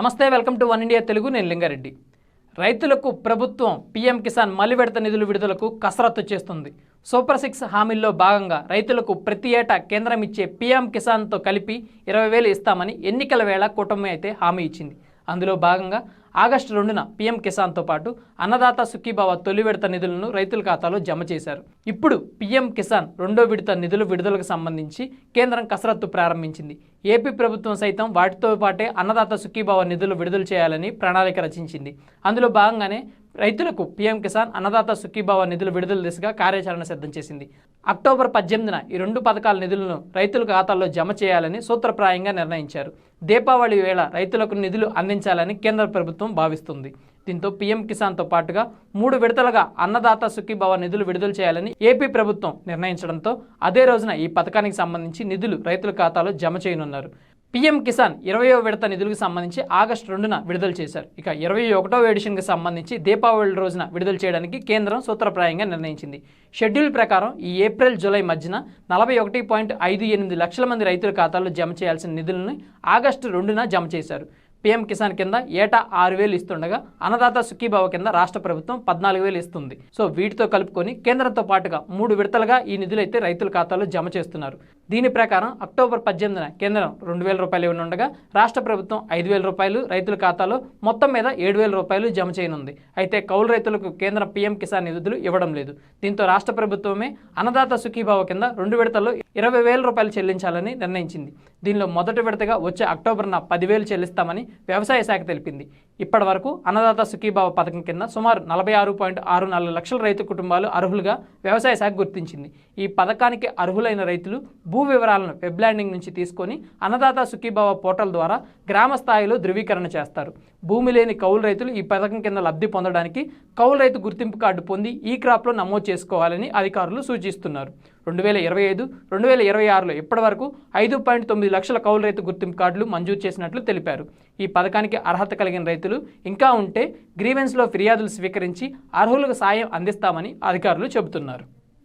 నమస్తే welcome to one India Telugu నేను లింగారెడ్డి. రైతులకు ప్రభుత్వం పీఎం కిసాన్ మలి నిధులు విడుదలకు కసరత్తు చేస్తుంది. సూపర్ సిక్స్ హామీల్లో భాగంగా రైతులకు ప్రతి ఏటా కేంద్రం ఇచ్చే పీఎం కిసాన్తో కలిపి ఇరవై వేలు ఇస్తామని ఎన్నికల వేళ కూటమి అయితే హామీ ఇచ్చింది. అందులో భాగంగా ఆగస్టు రెండున పీఎం కిసాన్తో పాటు అన్నదాత సుఖీభావ తొలి విడత నిధులను రైతుల ఖాతాలో జమ చేశారు. ఇప్పుడు పీఎం కిసాన్ రెండో విడత నిధుల విడుదలకు సంబంధించి కేంద్రం కసరత్తు ప్రారంభించింది. ఏపీ ప్రభుత్వం సైతం వాటితో పాటే అన్నదాత సుఖీభావ నిధులు విడుదల చేయాలని ప్రణాళిక రచించింది. అందులో భాగంగానే రైతులకు పీఎం కిసాన్ అన్నదాత సుఖీభావ నిధులు విడుదల దిశగా కార్యాచరణ సిద్ధం చేసింది. అక్టోబర్ పద్దెనిమిదిన ఈ రెండు పథకాల నిధులను రైతుల ఖాతాల్లో జమ చేయాలని సూత్రప్రాయంగా నిర్ణయించారు. దీపావళి వేళ రైతులకు నిధులు అందించాలని కేంద్ర ప్రభుత్వం భావిస్తుంది. దీంతో పీఎం కిసాన్తో పాటుగా మూడు విడతలుగా అన్నదాత సుఖీభావ నిధులు విడుదల చేయాలని ఏపీ ప్రభుత్వం నిర్ణయించడంతో అదే రోజున ఈ పథకానికి సంబంధించి నిధులు రైతుల ఖాతాలో జమ చేయనున్నారు. పీఎం కిసాన్ ఇరవయో విడత నిధులకు సంబంధించి ఆగస్టు రెండున విడుదల చేశారు. ఇక ఇరవై ఒకటో ఎడిషన్కి సంబంధించి దీపావళి రోజున విడుదల చేయడానికి కేంద్రం సూత్రప్రాయంగా నిర్ణయించింది. షెడ్యూల్ ప్రకారం ఈ ఏప్రిల్ జూలై మధ్యన నలభై ఒకటి పాయింట్ ఐదు ఎనిమిది లక్షల మంది రైతుల ఖాతాల్లో జమ చేయాల్సిన నిధులను ఆగస్టు రెండున జమ చేశారు. పీఎం కిసాన్ కింద ఏటా ఆరు వేలు ఇస్తుండగా అన్నదాత సుఖీభావ కింద రాష్ట్ర ప్రభుత్వం పద్నాలుగు వేలు ఇస్తుంది. సో వీటితో కలుపుకొని కేంద్రంతో పాటుగా మూడు విడతలుగా ఈ నిధులైతే రైతుల ఖాతాలో జమ చేస్తున్నారు. దీని ప్రకారం అక్టోబర్ పద్దెనిమిదిన కేంద్రం రెండు వేల రూపాయలు ఇవ్వనుండగా రాష్ట్ర ప్రభుత్వం ఐదు వేల రూపాయలు రైతుల ఖాతాలో మొత్తం మీద ఏడు వేల రూపాయలు జమ చేయనుంది. అయితే కౌలు రైతులకు కేంద్ర పీఎం కిసాన్ నిధులు ఇవ్వడం లేదు. దీంతో రాష్ట్ర ప్రభుత్వమే అన్నదాత సుఖీభావ కింద రెండు విడతల్లో ఇరవై వేల రూపాయలు చెల్లించాలని నిర్ణయించింది. దీనిలో మొదటి విడతగా వచ్చే అక్టోబర్న పదివేలు చెల్లిస్తామని వ్యవసాయ శాఖ తెలిపింది. ఇప్పటి వరకు అన్నదాత సుఖీభావ పథకం కింద సుమారు నలభై ఆరు పాయింట్ ఆరు నాలుగు లక్షల రైతు కుటుంబాలు అర్హులుగా వ్యవసాయ శాఖ గుర్తించింది. ఈ పథకానికి అర్హులైన రైతులు భూ వివరాలను వెబ్ ల్యాండింగ్ నుంచి తీసుకొని అన్నదాత సుఖీభావ పోర్టల్ ద్వారా గ్రామ స్థాయిలో ధృవీకరణ చేస్తారు. భూమి లేని కౌలు రైతులు ఈ పథకం కింద లబ్ధి పొందడానికి కౌలు రైతు గుర్తింపు కార్డు పొంది ఈ క్రాప్లో నమోదు చేసుకోవాలని అధికారులు సూచిస్తున్నారు. రెండు వేల ఇరవై ఐదు రెండు వేల ఇరవై ఆరులో ఇప్పటివరకు ఐదు పాయింట్ తొమ్మిది లక్షల కౌలు రైతు గుర్తింపు కార్డులు మంజూరు చేసినట్లు తెలిపారు. ఈ పథకానికి అర్హత కలిగిన రైతులు ఇంకా ఉంటే గ్రీవెన్స్లో ఫిర్యాదులు స్వీకరించి అర్హులకు సాయం అందిస్తామని అధికారులు చెబుతున్నారు.